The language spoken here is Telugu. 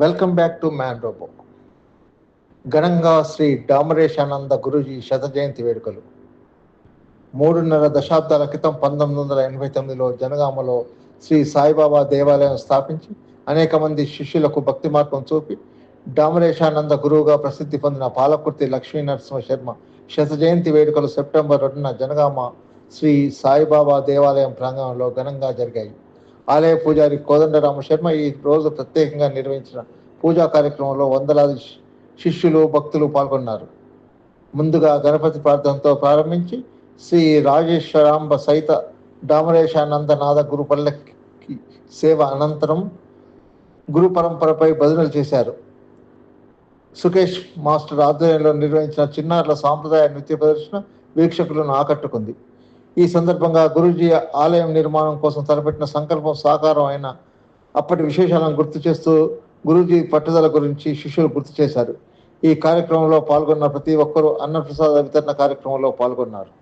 Welcome back to man robo ఘనంగా శ్రీ డామరేశానంద గురుజీ శత జయంతి వేడుకలు. మూడున్నర దశాబ్దాల క్రితం పంతొమ్మిది వందల ఎనభై తొమ్మిదిలో జనగామలో శ్రీ సాయిబాబా దేవాలయం స్థాపించి అనేక మంది శిష్యులకు భక్తి మార్గం చూపి డామరేశానంద గురువుగా ప్రసిద్ధి పొందిన పాలకుర్తి లక్ష్మీ నరసింహ శర్మ శత జయంతి వేడుకలు సెప్టెంబర్ రెండున జనగామ శ్రీ సాయిబాబా దేవాలయం ప్రాంగణంలో ఘనంగా జరిగాయి. ఆలయ పూజారి కోదండరామ శర్మ ఈ రోజు ప్రత్యేకంగా నిర్వహించిన పూజా కార్యక్రమంలో వందలాది శిష్యులు భక్తులు పాల్గొన్నారు. ముందుగా గణపతి ప్రార్థనతో ప్రారంభించి శ్రీ రాజేశ్వరాంబ సహిత డామరేశానందనాథ గురు పల్లకి సేవ అనంతరం గురు పరంపరపై బదులు చేశారు. సుకేష్ మాస్టర్ ఆధ్వర్యంలో నిర్వహించిన చిన్నారుల సాంప్రదాయ నృత్య ప్రదర్శన వీక్షకులను ఆకట్టుకుంది. ఈ సందర్భంగా గురూజీ ఆలయం నిర్మాణం కోసం తలపెట్టిన సంకల్పం సాకారం అయిన అప్పటి విశేషాలను గుర్తు చేస్తూ గురూజీ పట్టుదల గురించి శిష్యులు గుర్తు చేశారు. ఈ కార్యక్రమంలో పాల్గొన్న ప్రతి ఒక్కరూ అన్నప్రసాద వితరణ కార్యక్రమంలో పాల్గొన్నారు.